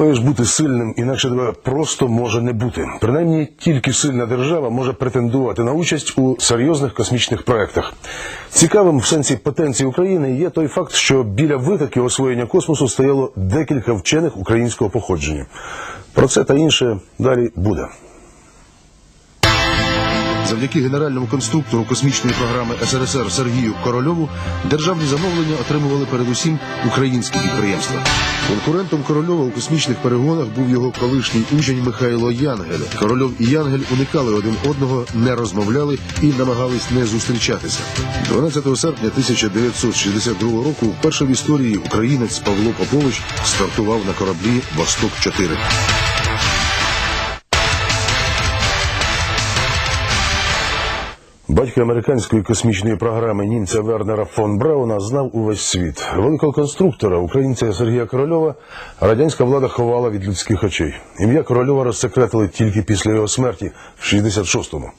Маєш бути сильним, інакше тебе просто може не бути. Принаймні, тільки сильна держава може претендувати на участь у серйозних космічних проектах. Цікавим в сенсі потенції України є той факт, що біля витоків освоєння космосу стояло декілька вчених українського походження. Про це та інше далі буде. Завдяки генеральному конструктору космічної програми СРСР Сергію Корольову державні замовлення отримували передусім українські підприємства. Конкурентом Корольова у космічних перегонах був його колишній учень Михайло Янгель. Корольов і Янгель уникали один одного, не розмовляли і намагались не зустрічатися. 12 серпня 1962 року вперше в історії українець Павло Попович стартував на кораблі Восток 4 Батько американської космічної програми німця Вернера фон Брауна знав увесь світ. Великого конструктора, українця Сергія Корольова, радянська влада ховала від людських очей. Ім'я Корольова розсекретили тільки після його смерті в 66-му.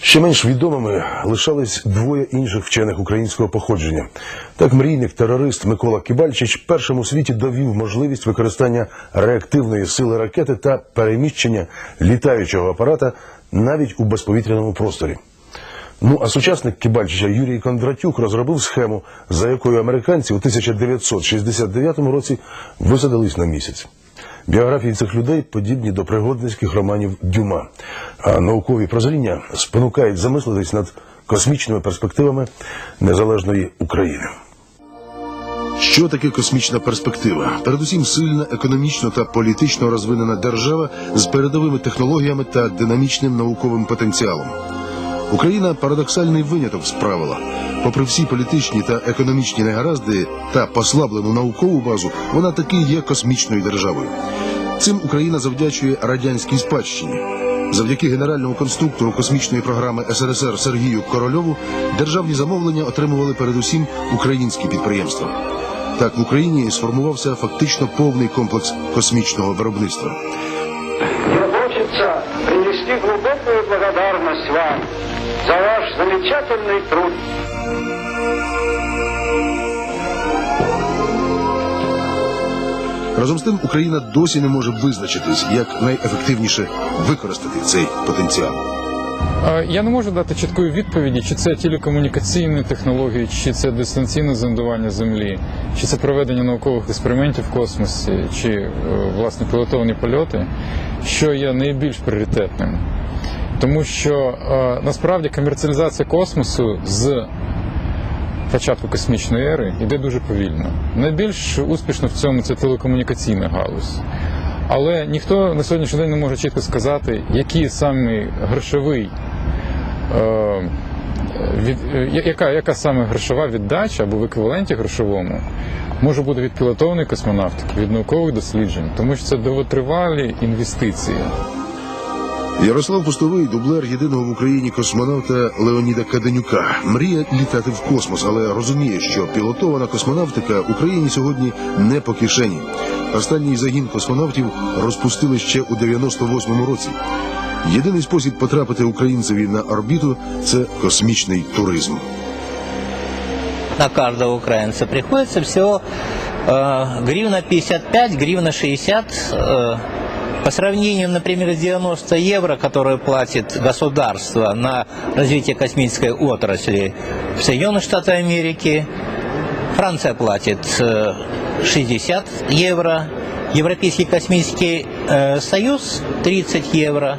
Ще менш відомими лишались двоє інших вчених українського походження. Так мрійник терорист Микола Кібальчич першим у світі довів можливість використання реактивної сили ракети та переміщення літаючого апарата навіть у безповітряному просторі. Ну а сучасник Кібальчича Юрій Кондратюк розробив схему, за якою американці у 1969 році висадились на місяць. Біографії цих людей подібні до пригодницьких романів Дюма, а наукові прозріння спонукають замислитись над космічними перспективами незалежної України. Що таке космічна перспектива? Передусім сильна економічно та політично розвинена держава з передовими технологіями та динамічним науковим потенціалом. Україна парадоксальний виняток з правила. Попри всі політичні та економічні негаразди та послаблену наукову базу, вона таки є космічною державою. Цим Україна завдячує радянській спадщині. Завдяки генеральному конструктору космічної програми СРСР Сергію Корольову державні замовлення отримували передусім українські підприємства. Так в Україні сформувався фактично повний комплекс космічного виробництва. Мне хочется принести глубокую благодарность вам за ваш замечательный труд. Разом з тим Україна досі не може визначитись, як найефективніше використати цей потенціал. Я не можу дати чіткої відповіді, чи це телекомунікаційні технології, чи це дистанційне зондування землі, чи це проведення наукових експериментів в космосі, чи е, власне пілотовані польоти, що є найбільш пріоритетним. Тому що е, насправді комерціалізація космосу з початку космічної ери йде дуже повільно. Найбільш успішно в цьому це телекомунікаційна галузь. Але ніхто на сьогоднішній день не може чітко сказати, який саме грошовий, е, від, е, яка, яка саме грошова віддача або в еквіваленті грошовому може бути від пілотованої космонавтики, від наукових досліджень, тому що це довготривалі інвестиції. Ярослав Пустовий, дублер єдиного в Україні космонавта Леоніда Каденюка, мріє літати в космос, але розуміє, що пілотована космонавтика Україні сьогодні не по кишені. Останній загін космонавтів розпустили ще у 98-му році. Єдиний спосіб потрапити українцеві на орбіту це космічний туризм. на каждого украинца приходится всего э, гривна 55, гривна 60. э, по сравнению, например, с 90 евро, которые платит государство на развитие космической отрасли в Соединенных Штатах Америки, Франция платит э, 60 евро, Европейский космический э, союз 30 евро,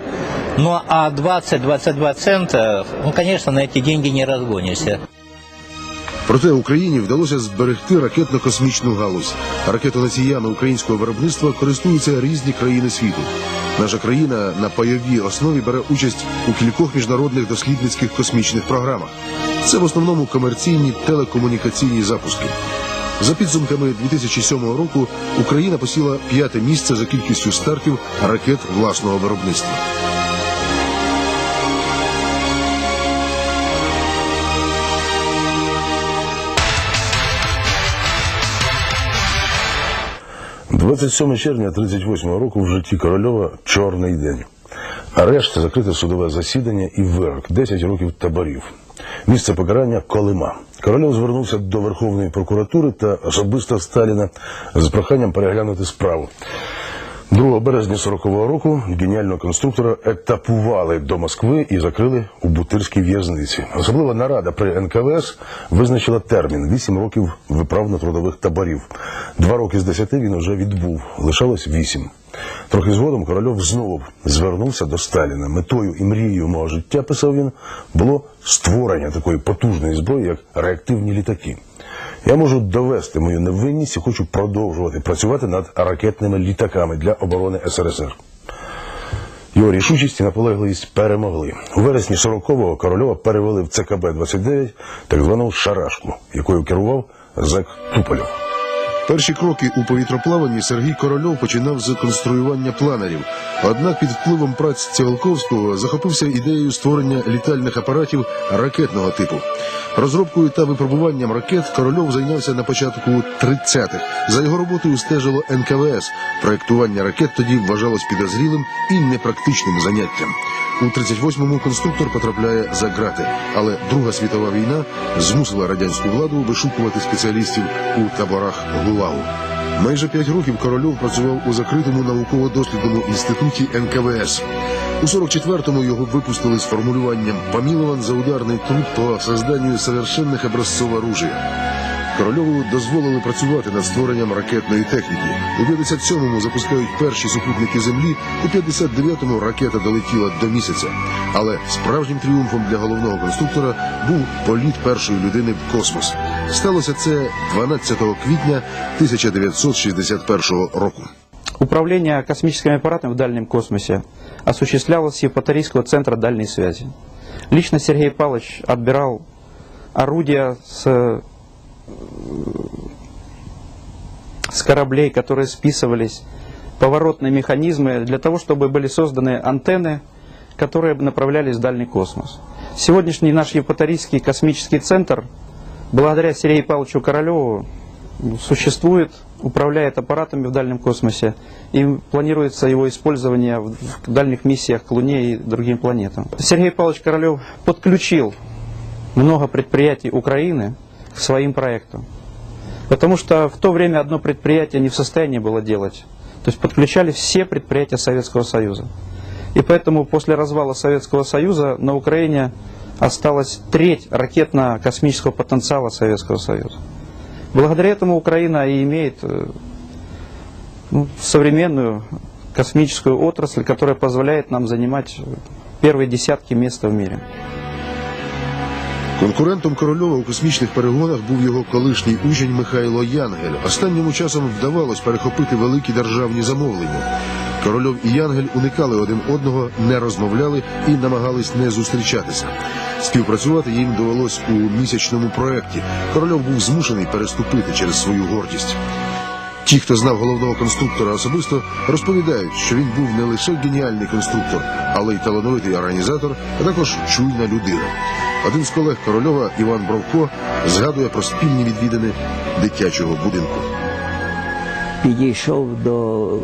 ну а 20-22 цента, ну, конечно, на эти деньги не разгонишься. Проте Україні вдалося зберегти ракетно-космічну галузь. Ракетоносіями українського виробництва користуються різні країни світу. Наша країна на пайовій основі бере участь у кількох міжнародних дослідницьких космічних програмах. Це в основному комерційні телекомунікаційні запуски. За підсумками 2007 року Україна посіла п'яте місце за кількістю стартів ракет власного виробництва. – 27 червня 38 року в житті Корольова чорний день. Арешт, закрите судове засідання і вирок 10 років таборів. Місце покарання Колима. Корольов звернувся до Верховної прокуратури та особисто Сталіна з проханням переглянути справу. 2 березня 40-го року геніального конструктора етапували до Москви і закрили у Бутирській в'язниці. Особлива нарада при НКВС визначила термін 8 років виправно-трудових таборів. Два роки з 10 він уже відбув, лишалось 8. Трохи згодом Корольов знову звернувся до Сталіна. Метою і мрією мого життя, писав він, було створення такої потужної зброї, як реактивні літаки. Я можу довести мою невинність і хочу продовжувати працювати над ракетними літаками для оборони СРСР. Його рішучість і наполегливість перемогли. У вересні 40-го Корольова перевели в ЦКБ-29, так звану шарашку, якою керував зек Туполєв. Перші кроки у повітроплаванні Сергій Корольов починав з конструювання планерів. Однак під впливом праць Ціголковського захопився ідеєю створення літальних апаратів ракетного типу. Розробкою та випробуванням ракет Корольов зайнявся на початку 30-х. За його роботою стежило НКВС. Проектування ракет тоді вважалось підозрілим і непрактичним заняттям. У 38-му конструктор потрапляє за грати, але Друга світова війна змусила радянську владу вишукувати спеціалістів у таборах ГУЛАГу. Майже п'ять років Корольов працював у закритому науково-дослідному інституті НКВС. У 44-му його випустили з формулюванням «Помилован за ударний труд по созданню совершенних образцов оружия». Корольову дозволили працювати над створенням ракетної техніки. У 57-му запускають перші супутники Землі, у 59-му ракета долетіла до місяця. Але справжнім тріумфом для головного конструктора був політ першої людини в космос. Сталося це 12 квітня 1961 року. Управление космическими аппаратами в дальнем космосе осуществлялось с Евпаторийского центра дальней связи. Лично Сергей Павлович отбирал орудия с, с кораблей, которые списывались, поворотные механизмы, для того, чтобы были созданы антенны, которые направлялись в дальний космос. Сегодняшний наш Евпаторийский космический центр, благодаря Сергею Павловичу Королеву, существует, управляет аппаратами в дальнем космосе, и планируется его использование в дальних миссиях к Луне и другим планетам. Сергей Павлович Королев подключил много предприятий Украины своим проектам. Потому что в то время одно предприятие не в состоянии было делать. То есть подключали все предприятия Советского Союза. И поэтому после развала Советского Союза на Украине осталась треть ракетно-космического потенциала Советского Союза. Благодаря этому Украина и имеет э, ну, современную космическую отрасль, которая позволяет нам занимать э, первые десятки места в мире. Конкурентом Корольова у космічних перегонах був його колишній учень Михайло Янгель. Останнім часом вдавалось перехопити великі державні замовлення. Корольов і Янгель уникали один одного, не розмовляли і намагались не зустрічатися. Співпрацювати їм довелось у місячному проєкті. Корольов був змушений переступити через свою гордість. Ті, хто знав головного конструктора особисто, розповідають, що він був не лише геніальний конструктор, але й талановитий організатор, а також чуйна людина. Один з колег Корольова, Іван Бровко, згадує про спільні відвідини дитячого будинку. підійшов до е,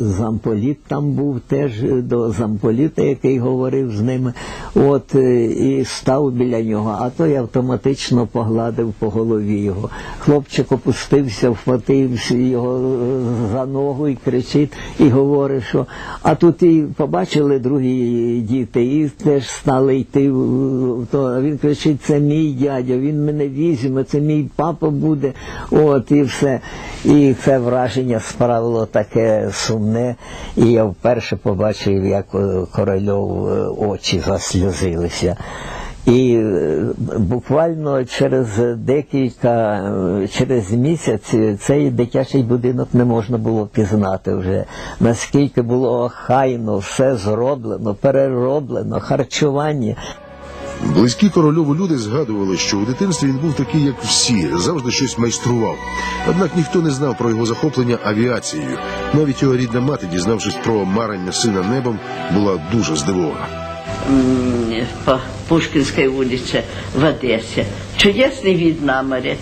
замполіт, там був теж е, до замполіта, який говорив з ними. От е, і став біля нього, а той автоматично погладив по голові його. Хлопчик опустився, вхватився його е, за ногу і кричить, і говорить, що а тут і побачили другі діти, і теж стали йти. То він кричить: це мій дядя, він мене візьме, це мій папа буде. От і все. І це враження справило таке сумне. І я вперше побачив, як е, корольов очі засльозилися. І е, буквально через декілька, е, через місяць е, цей дитячий будинок не можна було пізнати вже. Наскільки було охайно, все зроблено, перероблено, харчування. Близькі корольову люди згадували, що у дитинстві він був такий, як всі, завжди щось майстрував. Однак ніхто не знав про його захоплення авіацією. Навіть його рідна мати, дізнавшись про марення сина небом, була дуже здивована. По Пушкинской улице в Одессе. Чудесный вид на море,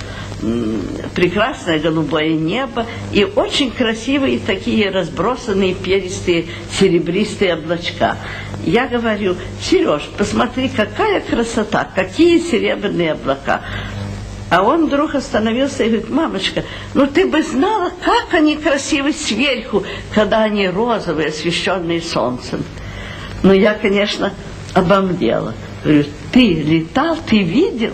прекрасное голубое небо и очень красивые такие разбросанные перистые серебристые облачка. Я говорю, Сереж, посмотри, какая красота, какие серебряные облака. А он вдруг остановился и говорит, мамочка, ну ты бы знала, как они красивы сверху, когда они розовые, освещенные солнцем. Ну, я, конечно, обомлела. Говорю, ты летал, ты видел?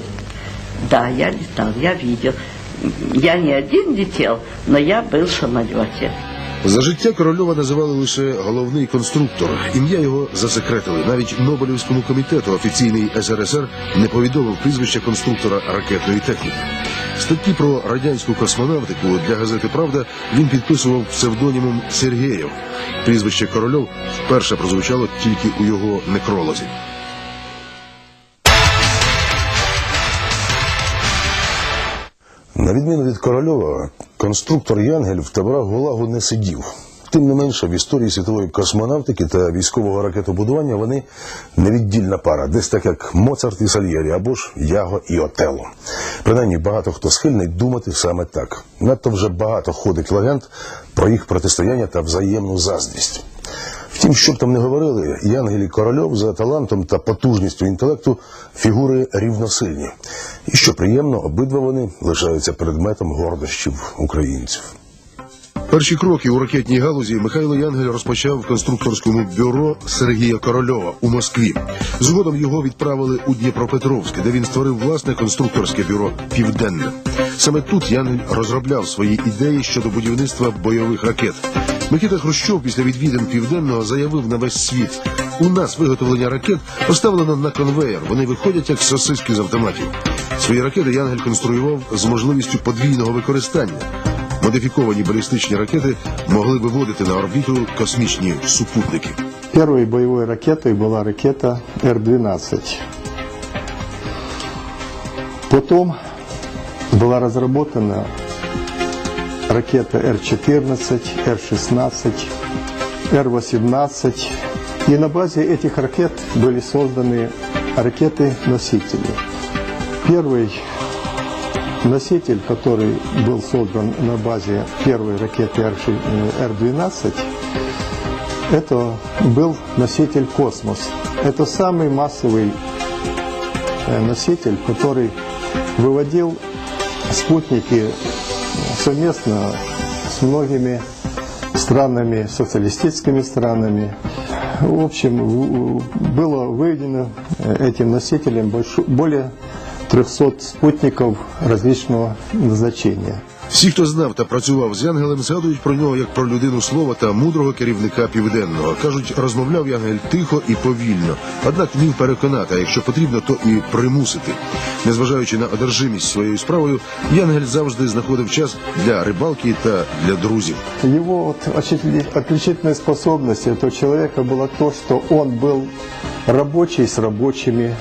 Да, я летал, я видел. Я не один летел, но я был в самолете. За життя Корольова називали лише головний конструктор. Ім'я його засекретили. Навіть Нобелівському комітету офіційний СРСР не повідомив прізвище конструктора ракетної техніки. Статті про радянську космонавтику для газети Правда він підписував псевдонімом Сергеєв. Прізвище Корольов вперше прозвучало тільки у його некролозі. На відміну від Корольова, конструктор Янгель в таборах Гулагу не сидів. Тим не менше, в історії світової космонавтики та військового ракетобудування вони невіддільна пара, десь так як Моцарт і Сальєрі, або ж Яго і Отелло. Принаймні, багато хто схильний думати саме так. Надто вже багато ходить легенд про їх протистояння та взаємну заздрість. Втім, що б там не говорили, Янгель і Корольов за талантом та потужністю інтелекту фігури рівносильні. І що приємно, обидва вони лишаються предметом гордощів українців. Перші кроки у ракетній галузі Михайло Янгель розпочав в конструкторському бюро Сергія Корольова у Москві. Згодом його відправили у Дніпропетровськ, де він створив власне конструкторське бюро Південне. Саме тут Янгель розробляв свої ідеї щодо будівництва бойових ракет. Микита Хрущов після відвідин південного заявив на весь світ: у нас виготовлення ракет поставлено на конвеєр. Вони виходять як сосиски з автоматів. Свої ракети Янгель конструював з можливістю подвійного використання. Модифіковані балістичні ракети могли виводити на орбіту космічні супутники. Первой боевой ракетой была ракета Р-12. Потом была разработана ракета Р-14, Р-16, Р-18. И на базе этих ракет были созданы ракеты-носители. Первый носитель, который был создан на базе первой ракеты Р-12, это был носитель «Космос». Это самый массовый э, носитель, который выводил спутники совместно с многими странами, социалистическими странами. В общем, было выведено э, этим носителем больш- более 300 спутников различного назначения. Всі, хто знав та працював з Янгелем, згадують про нього як про людину слова та мудрого керівника південного. кажуть, розмовляв Янгель тихо і повільно, однак вмів переконати, а якщо потрібно, то і примусити. Незважаючи на одержимість своєю справою, Янгель завжди знаходив час для рибалки та для друзів. Его вот отличительной- отличительной способностью этого человека было то, что он был рабочий с рабочими,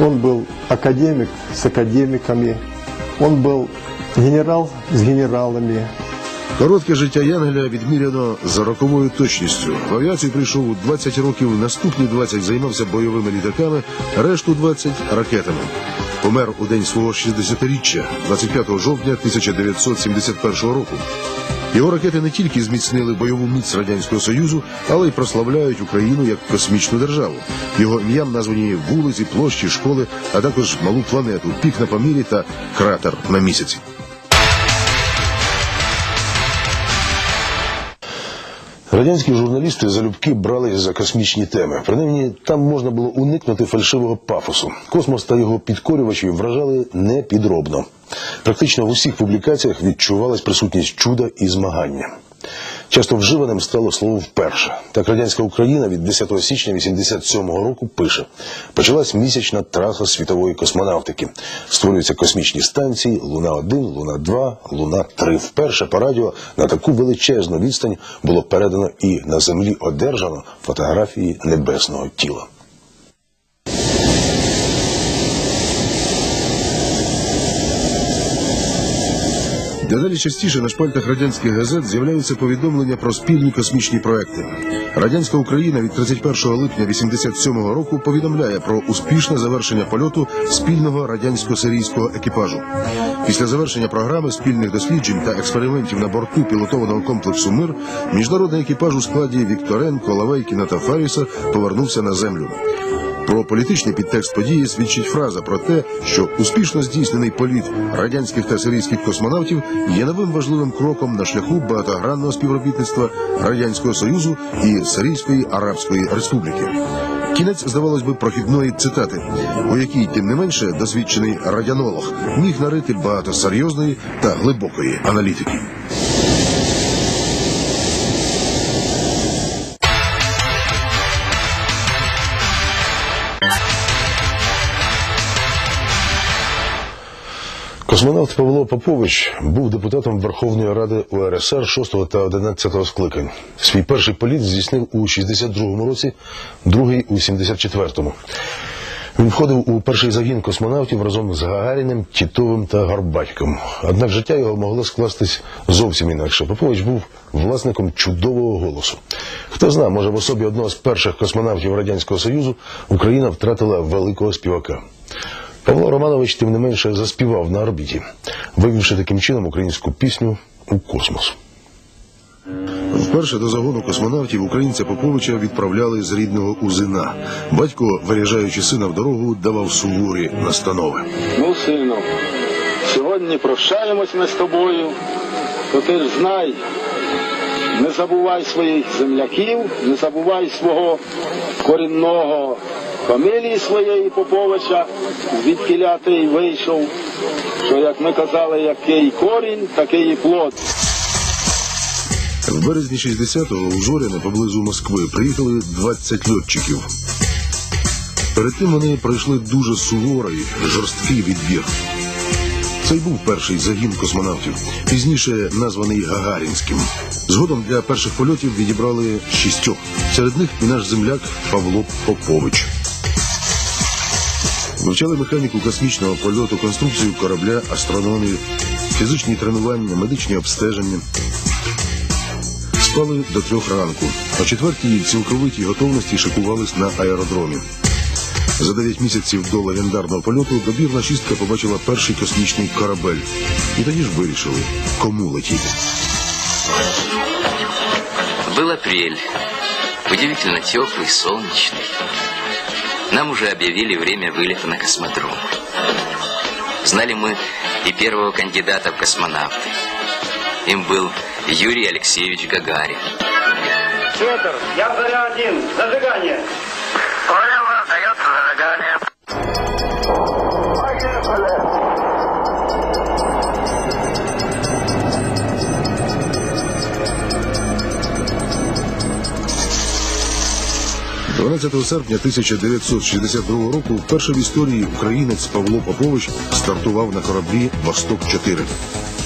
он был академик с академиками, он был генерал с генералами, Коротке життя Янгеля відміряно за роковою точністю. В авіацію прийшов у 20 років, наступні 20 займався бойовими літаками, решту 20 – ракетами. Помер у день свого 60-річчя, 25 жовтня 1971 року. Його ракети не тільки зміцнили бойову міць Радянського Союзу, але й прославляють Україну як космічну державу. Його ім'ям названі вулиці, площі, школи, а також малу планету, пік на Памірі та кратер на місяці. Радянські журналісти залюбки брались за космічні теми. Принаймні, там можна було уникнути фальшивого пафосу. Космос та його підкорювачі вражали непідробно. Практично в усіх публікаціях відчувалась присутність чуда і змагання. Часто вживаним стало слово вперше. Так радянська Україна від 10 січня 87-го року пише: почалась місячна траса світової космонавтики. Створюються космічні станції Луна 1 Луна 2 Луна 3 Вперше по радіо на таку величезну відстань було передано і на землі одержано фотографії небесного тіла. Дедалі частіше на шпальтах радянських газет з'являються повідомлення про спільні космічні проекти. Радянська Україна від 31 липня 87 року повідомляє про успішне завершення польоту спільного радянсько-сирійського екіпажу. Після завершення програми спільних досліджень та експериментів на борту пілотованого комплексу Мир міжнародний екіпаж у складі Вікторенко, Лавейкіна та Фаріса повернувся на землю. Про політичний підтекст події свідчить фраза про те, що успішно здійснений політ радянських та сирійських космонавтів є новим важливим кроком на шляху багатогранного співробітництва радянського союзу і Сирійської Арабської Республіки. Кінець, здавалось би, прохідної цитати, у якій, тим не менше, досвідчений радянолог міг нарити багато серйозної та глибокої аналітики. Космонавт Павло Попович був депутатом Верховної Ради УРСР 6 та 11 скликань. Свій перший політ здійснив у 62-му році, другий у 74-му. Він входив у перший загін космонавтів разом з Гагаріним, Тітовим та Гарбатьком. Однак життя його могло скластись зовсім інакше. Попович був власником чудового голосу. Хто знає, може в особі одного з перших космонавтів Радянського Союзу Україна втратила великого співака. Павло Романович, тим не менше, заспівав на орбіті, вивівши таким чином українську пісню у космос. Вперше до загону космонавтів українця Поповича відправляли з рідного Узина. Батько, виряджаючи сина в дорогу, давав суворі настанови. Ну, сину, сьогодні прощаємось ми з тобою, то ти ж знай, не забувай своїх земляків, не забувай свого корінного фамілії своєї Поповича, звідки ти вийшов, що, як ми казали, який корінь, такий і плод. В березні 60-го у Зоряне поблизу Москви приїхали 20 льотчиків. Перед тим вони пройшли дуже суворий, жорсткий відбір. Це й був перший загін космонавтів, пізніше названий Гагарінським. Згодом для перших польотів відібрали шістьох. Серед них і наш земляк Павло Попович. Вивчали механіку космічного польоту, конструкцію корабля, астрономію, фізичні тренування, медичні обстеження. Спали до трьох ранку. О четвертій цілковитій готовності шикувались на аеродромі. За дев'ять місяців до легендарного польоту добірна шістка побачила перший космічний корабель. І тоді ж вирішили, кому летіти. Был апрель, удивительно теплый, солнечный. Нам уже объявили время вылета на космодром. Знали мы и первого кандидата в космонавты. Им был Юрий Алексеевич Гагарин. Петр, я заря один. Зажигание. Понял, 12 серпня 1962 року вперше в історії українець Павло Попович стартував на кораблі Восток-4.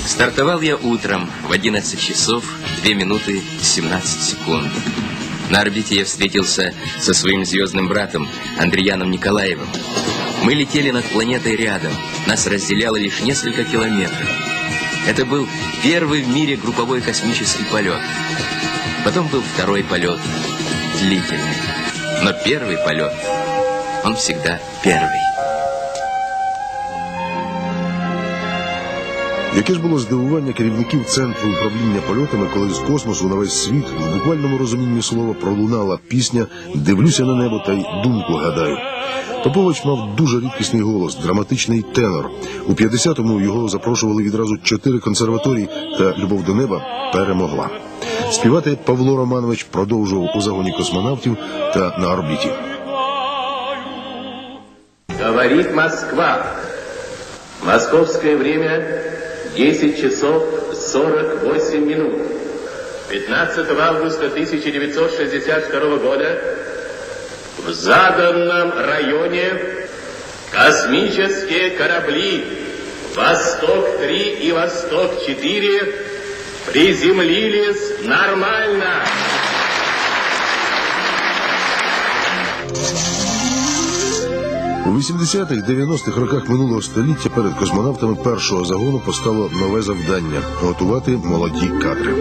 Стартовал я утром в 11 часов 2 минуты 17 секунд. На орбите я встретился со своим звездным братом Андреяном Николаевым. Мы летели над планетой рядом. Нас разделяло лишь несколько километров. Это был первый в мире групповой космический полет. Потом был второй полет, длительный. Но первый полет, он всегда первый. Яке ж було здивування керівників центру управління польотами, коли з космосу на весь світ в буквальному розумінні слова пролунала пісня Дивлюся на небо та й думку гадаю. Попович мав дуже рідкісний голос, драматичний тенор. У 50-му його запрошували відразу чотири консерваторії, та любов до неба перемогла. Співати Павло Романович продовжував у загоні космонавтів та на орбіті. Говорит Москва. Московское время 10 часов 48 минут. 15 августа 1962 года в заданном районе космические корабли «Восток-3» и «Восток-4» приземлились нормально. У 80-х, 90-х роках минулого століття перед космонавтами першого загону постало нове завдання готувати молоді кадри.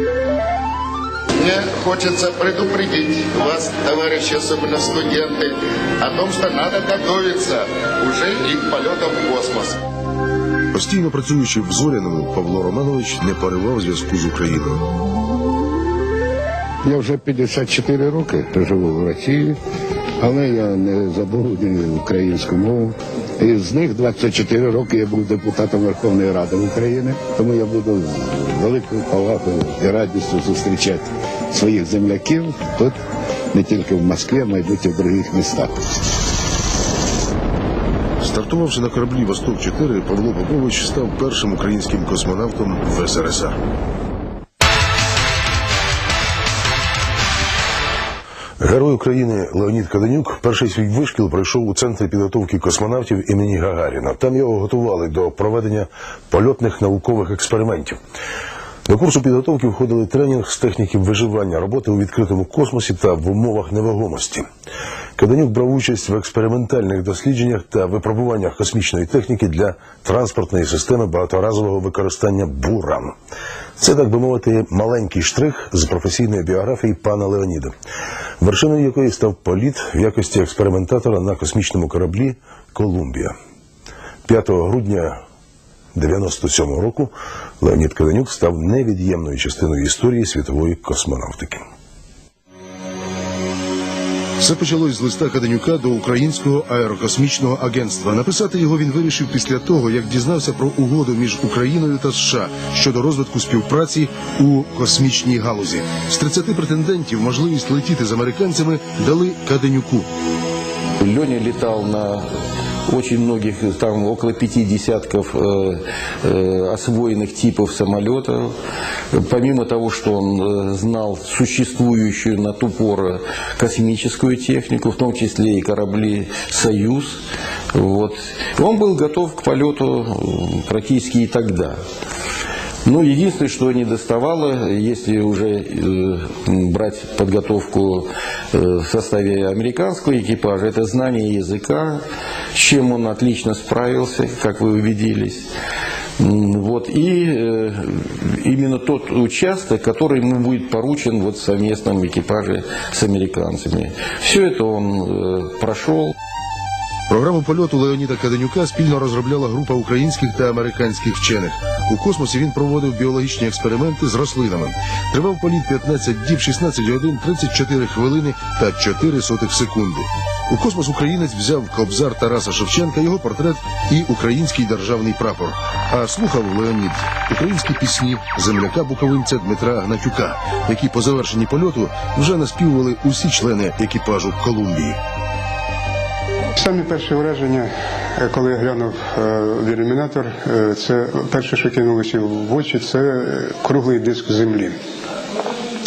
Мне хочется предупредить вас, товарищи, особенно студенты, о том, что надо готовиться уже и к полетам в космос. Постійно працюючи в зоряному, Павло Романович не поривав зв'язку з Україною. Я вже 54 роки живу в Росії, але я не забув українську мову. І з них 24 роки я був депутатом Верховної Ради України, тому я буду з великою повагою і радістю зустрічати своїх земляків тут, не тільки в Москві, а мабуть, в інших містах. Стартувавши на кораблі Восток-4, Павло Попович став першим українським космонавтом в СРСР. Герой України Леонід Каденюк перший свій вишкіл пройшов у центрі підготовки космонавтів імені Гагаріна. Там його готували до проведення польотних наукових експериментів. До курсу підготовки входили тренінг з техніки виживання, роботи у відкритому космосі та в умовах невагомості. Каденюк брав участь в експериментальних дослідженнях та випробуваннях космічної техніки для транспортної системи багаторазового використання Буран. Це, так би мовити, маленький штрих з професійної біографії пана Леоніда, вершиною якої став політ в якості експериментатора на космічному кораблі Колумбія. 5 грудня 97 року Леонід Каденюк став невід'ємною частиною історії світової космонавтики. Все почалось з листа Каденюка до Українського аерокосмічного агентства. Написати його він вирішив після того, як дізнався про угоду між Україною та США щодо розвитку співпраці у космічній галузі. З 30 претендентів можливість летіти з американцями дали Каденюку. Льоні літав на очень многих, там около пяти десятков э, э, освоенных типов самолетов. Помимо того, что он э, знал существующую на ту пору космическую технику, в том числе и корабли «Союз», вот, он был готов к полету э, практически и тогда. Ну, единственное, что не доставало, если уже э, брать подготовку э, в составе американского экипажа, это знание языка, с чем он отлично справился, как вы убедились. Вот, и э, именно тот участок, который ему будет поручен вот в совместном экипаже с американцами. Все это он э, прошел. Програму польоту Леоніда Каденюка спільно розробляла група українських та американських вчених. У космосі він проводив біологічні експерименти з рослинами. Тривав політ 15 діб, 16 годин, 34 хвилини та 4 сотих секунди. У космос українець взяв кобзар Тараса Шевченка, його портрет і український державний прапор. А слухав Леонід українські пісні земляка буковинця Дмитра Гнатюка, які по завершенні польоту вже наспівували усі члени екіпажу Колумбії. Самі перші враження, е, коли я глянув е, в ілюмінатор, е, це перше, що кинулося в очі, це круглий диск землі.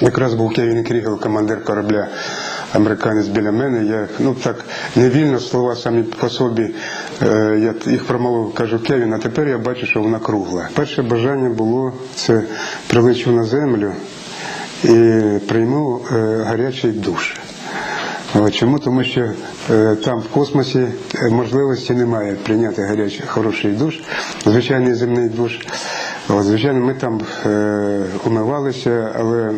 Якраз був Кевін Крігел, командир корабля. Американець біля мене, я ну так невільно слова самі по собі, я їх промовив, кажу Кевін, а тепер я бачу, що вона кругла. Перше бажання було це прилечу на землю і прийму гарячий душ. Чому? Тому що е, там в космосі е, можливості немає прийняти гарячий хороший душ, звичайний земний душ. Звичайно, ми там е, умивалися, але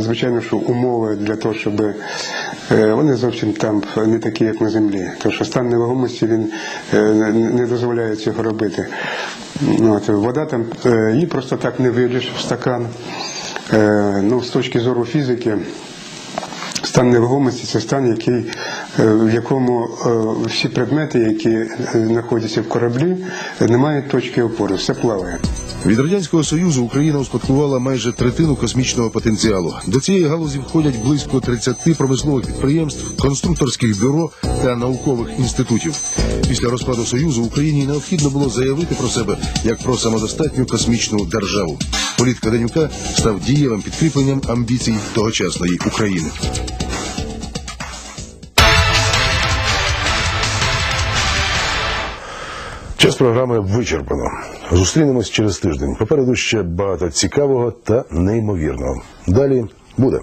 звичайно, що умови для того, щоб вони зовсім там не такі, як на землі. Тому що стан невагомості він не- дозволяє цього робити. От, вода там її просто так не виліш в стакан. Ну, з точки зору фізики. Стан нерухомості це стан, який, в якому е, всі предмети, які е, знаходяться в кораблі, е, не мають точки опори, все плаває. Від радянського союзу Україна успадкувала майже третину космічного потенціалу. До цієї галузі входять близько 30 промислових підприємств, конструкторських бюро та наукових інститутів. Після розпаду союзу Україні необхідно було заявити про себе як про самодостатню космічну державу. Політ Каденюка став дієвим підкріпленням амбіцій тогочасної України. Програми вичерпано. Зустрінемось через тиждень. Попереду ще багато цікавого та неймовірного. Далі буде.